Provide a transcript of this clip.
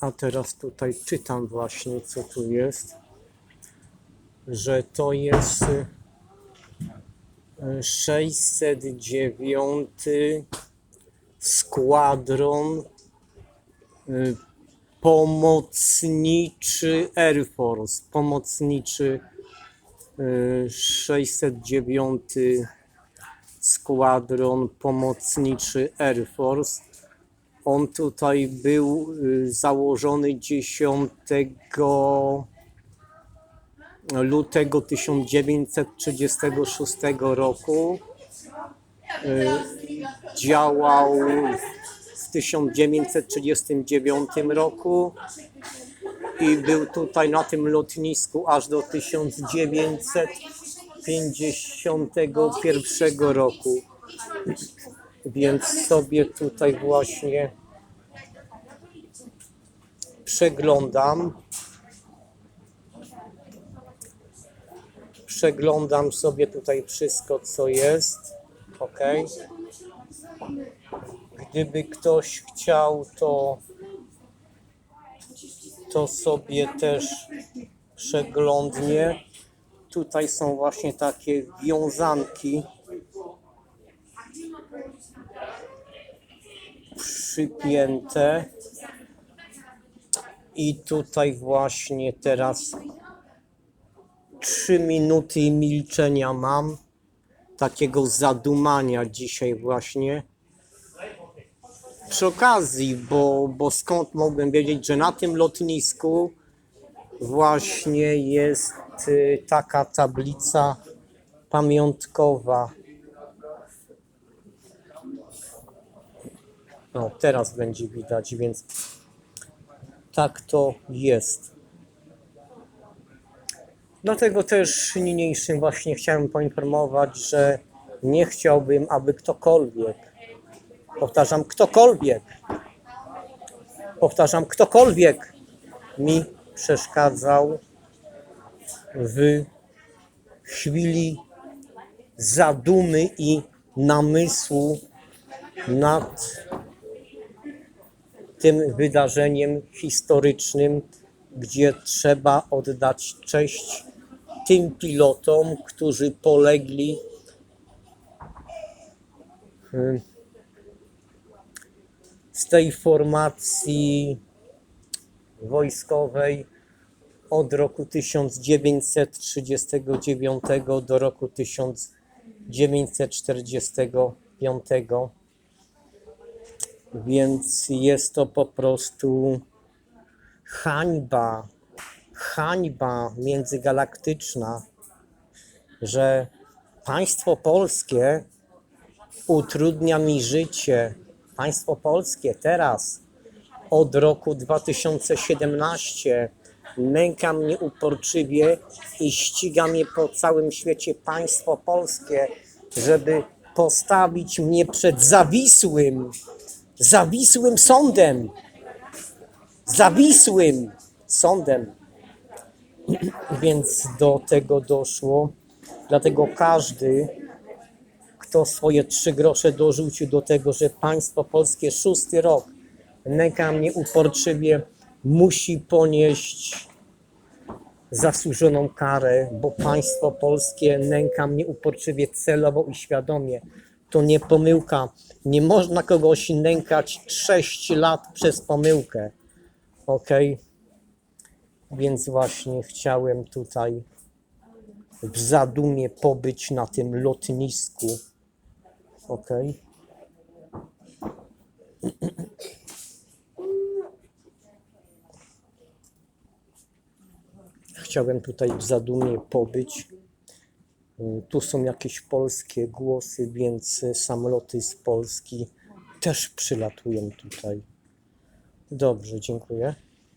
A teraz tutaj czytam właśnie, co tu jest, że to jest y, y, 609 składron y, pomocniczy Air Force, pomocniczy y, 609 składron pomocniczy Air Force. On tutaj był y, założony 10 lutego 1936 roku. Y, Działał w 1939 roku i był tutaj na tym lotnisku aż do 1951 roku. Więc sobie tutaj właśnie przeglądam. Przeglądam sobie tutaj wszystko, co jest. Ok. Gdyby ktoś chciał, to, to sobie też przeglądnie. Tutaj są właśnie takie wiązanki przypięte. I tutaj właśnie teraz trzy minuty milczenia mam. Takiego zadumania dzisiaj właśnie. Przy okazji, bo, bo skąd mogłem wiedzieć, że na tym lotnisku właśnie jest y, taka tablica pamiątkowa. No, teraz będzie widać, więc tak to jest. Dlatego też niniejszym właśnie chciałem poinformować, że nie chciałbym, aby ktokolwiek, powtarzam, ktokolwiek, powtarzam, ktokolwiek mi przeszkadzał w chwili zadumy i namysłu nad tym wydarzeniem historycznym, gdzie trzeba oddać cześć tym pilotom, którzy polegli y, z tej formacji wojskowej od roku 1939 do roku 1945. Więc jest to po prostu hańba, hańba międzygalaktyczna, że państwo polskie utrudnia mi życie. Państwo polskie teraz od roku 2017 nęka mnie uporczywie i ściga mnie po całym świecie państwo polskie, żeby postawić mnie przed zawisłym, zawisłym sądem. Zawisłym sądem. Więc do tego doszło. Dlatego każdy, kto swoje trzy grosze dorzucił do tego, że państwo polskie szósty rok nęka mnie uporczywie, musi ponieść zasłużoną karę, bo państwo polskie nęka mnie uporczywie celowo i świadomie. To nie pomyłka. Nie można kogoś nękać 6 lat przez pomyłkę. Ok? Więc właśnie chciałem tutaj w zadumie pobyć na tym lotnisku. Ok? Chciałem tutaj w zadumie pobyć. Y, Tu są jakieś polskie głosy, więc samoloty z Polski też przylatują tutaj. Dobrze, dziękuję.